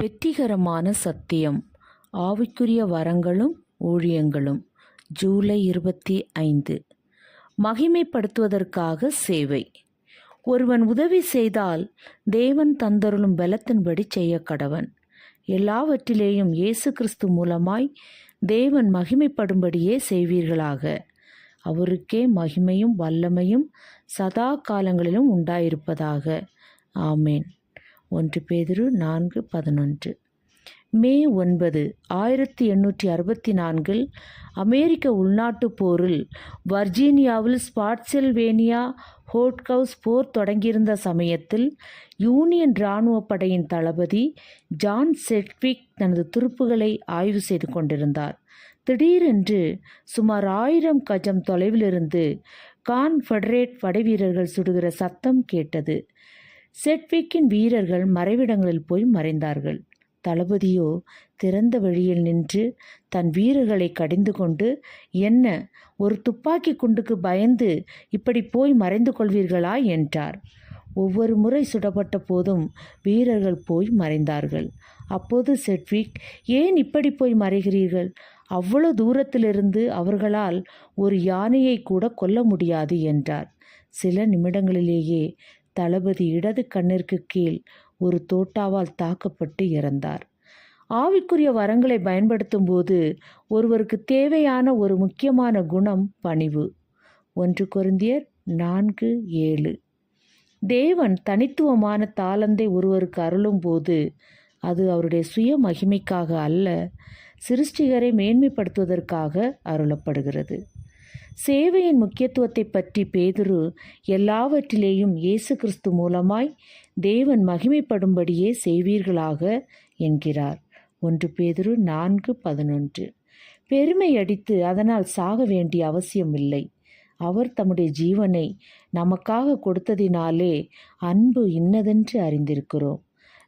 வெற்றிகரமான சத்தியம். ஆவிக்குரிய வரங்களும் ஊழியங்களும். ஜூலை இருபத்தி ஐந்து. மகிமைப்படுத்துவதற்காக சேவை. ஒருவன் உதவி செய்தால் தேவன் தந்தருளும் பலத்தின்படி செய்ய கடவன் எல்லாவற்றிலேயும் இயேசு கிறிஸ்து மூலமாய் தேவன் மகிமைப்படும்படியே செய்வீர்களாக. அவருக்கே மகிமையும் வல்லமையும் சதா காலங்களிலும் உண்டாயிருப்பதாக. ஆமேன். ஒன்று பேதுரு நான்கு பதினொன்று. மே ஒன்பது ஆயிரத்தி எண்ணூற்றி அறுபத்தி நான்கில் அமெரிக்க உள்நாட்டுப் போரில் வர்ஜீனியாவில் ஸ்பாட்செல்வேனியா ஹோட்கவுஸ் போர் தொடங்கியிருந்த சமயத்தில் யூனியன் இராணுவப் படையின் தளபதி ஜான் செட்விக் தனது துருப்புகளை ஆய்வு செய்து கொண்டிருந்தார். திடீரென்று சுமார் ஆயிரம் கஜம் தொலைவிலிருந்து கான்ஃபெடரேட் படைவீரர்கள் சுடுகிற சத்தம் கேட்டது. செட்விக்கின் வீரர்கள் மறைவிடங்களில் போய் மறைந்தார்கள். தளபதியோ திறந்த வழியில் நின்று தன் வீரர்களை கடிந்து கொண்டு என்ன ஒரு துப்பாக்கி குண்டுக்கு பயந்து இப்படி போய் மறைந்து கொள்வீர்களா? என்றார். ஒவ்வொரு முறை சுடப்பட்ட போதும் வீரர்கள் போய் மறைந்தார்கள். அப்போது செட்விக் ஏன் இப்படி போய் மறைகிறீர்கள்? அவ்வளோ தூரத்திலிருந்து அவர்களால் ஒரு யானையை கூட கொல்ல முடியாது என்றார். சில நிமிடங்களிலேயே தளபதி இடது கண்ணிற்கு கீழ் ஒரு தோட்டாவால் தாக்கப்பட்டு இறந்தார். ஆவிக்குரிய வரங்களை பயன்படுத்தும் போது ஒருவருக்கு தேவையான ஒரு முக்கியமான குணம் பணிவு. ஒன்று குருந்தியர் நான்கு ஏழு. தேவன் தனித்துவமான தாளந்தை ஒருவருக்கு அருளும் போது அது அவருடைய சுய மகிமைக்காக அல்ல சிருஷ்டிகரை மேன்மைப்படுத்துவதற்காக அருளப்படுகிறது. சேவையின் முக்கியத்துவத்தை பற்றி பேதுரு எல்லாவற்றிலேயும் இயேசு கிறிஸ்து மூலமாய் தேவன் மகிமைப்படும்படியே செய்வீர்களாக என்கிறார். ஒன்று பேதுரு நான்கு பதினொன்று. பெருமை அடித்து அதனால் சாக வேண்டிய அவசியமில்லை. அவர் தம்முடைய ஜீவனை நமக்காக கொடுத்ததினாலே அன்பு இன்னதென்று அறிந்திருக்கிறோம்.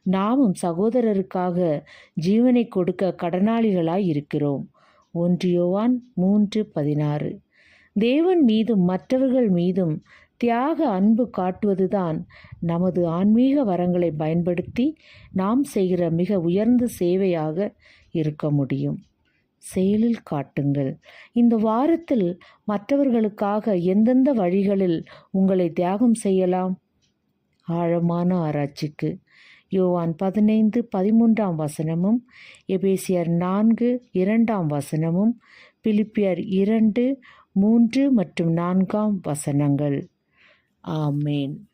நாமும் சகோதரருக்காக ஜீவனை கொடுக்க கடனாளிகளாய் இருக்கிறோம். ஒன்றியோவான் மூன்று பதினாறு. தேவன் மீதும் மற்றவர்கள் மீதும் தியாக அன்பு காட்டுவதுதான் நமது ஆன்மீக வரங்களை பயன்படுத்தி நாம் செய்கிற மிக உயர்ந்த சேவையாக இருக்க முடியும். செயலில் காட்டுங்கள். இந்த வாரத்தில் மற்றவர்களுக்காக எந்தெந்த வழிகளில் உங்களை தியாகம் செய்யலாம்? ஆழமான ஆராய்ச்சிக்கு. யோவான் பதினைந்து பதிமூன்றாம் வசனமும் எபேசியர் நான்கு இரண்டாம் வசனமும் பிலிப்பியர் இரண்டு மூன்று மற்றும் நான்காம் வசனங்கள். ஆமேன்.